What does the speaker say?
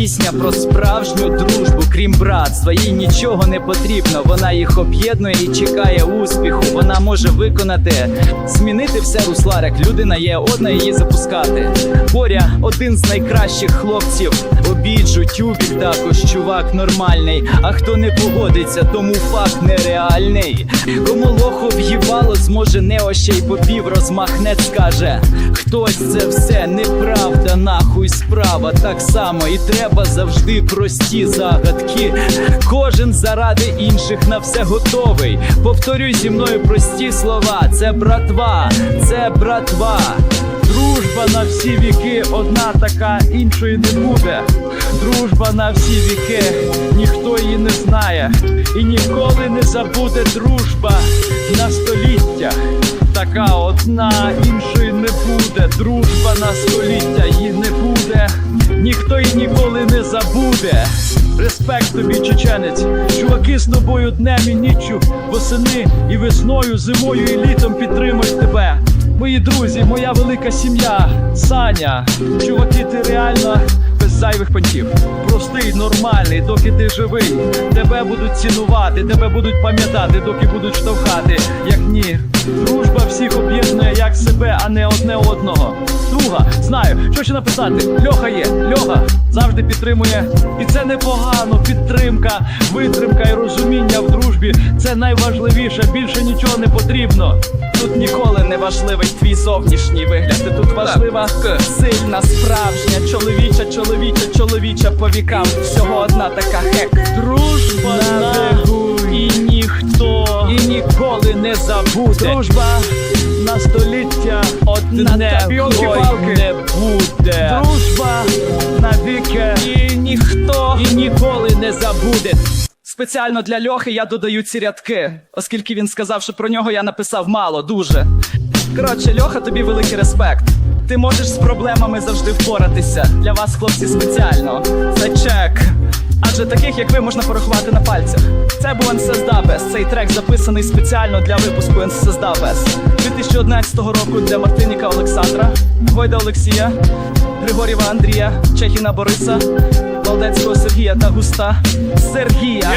пісня про справжню дружбу, крім братства. Їй нічого не потрібно. Вона їх об'єднує і чекає успіху. Вона може виконати, змінити все русла, як людина є одна її запускати. Боря один з найкращих хлопців. Обіджу, тюбік також чувак нормальний. А хто не погодиться, тому факт нереальний. Кому лоху в'їбало, зможе нео ще й попів розмахне, скаже. Хтось це все неправда, нахуй справа. Так само і треба завжди прості загадки. Кожен заради інших на все готовий. Повторюй зі мною прості слова. Це братва, це братва. Дружба на всі віки, одна така, іншої не буде. Дружба на всі віки, ніхто її не знає. І ніколи не забуде дружба на століття. Така одна, іншої не буде. Дружба на століття її не буде. Ніхто її ніколи не забуде. Респект тобі, чеченець, чуваки з тобою днем і ніччю, восени і весною, зимою і літом підтримують тебе. Мої друзі, моя велика сім'я, Саня, чуваки, ти реально без зайвих понтів. Простий, нормальний, доки ти живий. Тебе будуть цінувати, тебе будуть пам'ятати, доки будуть штовхати. Себе, а не одне одного. Друга, знаю, що ще написати. Льоха є, Льоха завжди підтримує. І це непогано. Підтримка, витримка і розуміння в дружбі. Це найважливіше, більше нічого не потрібно. Тут ніколи не важливий твій зовнішній вигляд. Ти Тут важлива сильна, справжня, чоловіча, чоловіча, чоловіча по вікам. Всього одна така хек. Дружба і і ніколи не забуде. Дружба на століття одне не буде. Дружба навіки і ніхто і ніколи не забуде. Спеціально для Льохи я додаю ці рядки, оскільки він сказав, що про нього я написав мало, дуже. Коротше, Льоха, тобі великий респект. Ти можеш з проблемами завжди впоратися. Для вас, хлопці, спеціально. Це чек. Адже таких, як ви, можна порахувати на пальцях. Це був НСС Дабес. Цей трек записаний спеціально для випуску НСС Дабес 2011 року для Мартиніка Олександра, Гойда Олексія, Григорєва Андрія, Чехіна Бориса, Валдецького Сергія та Густа Сергія.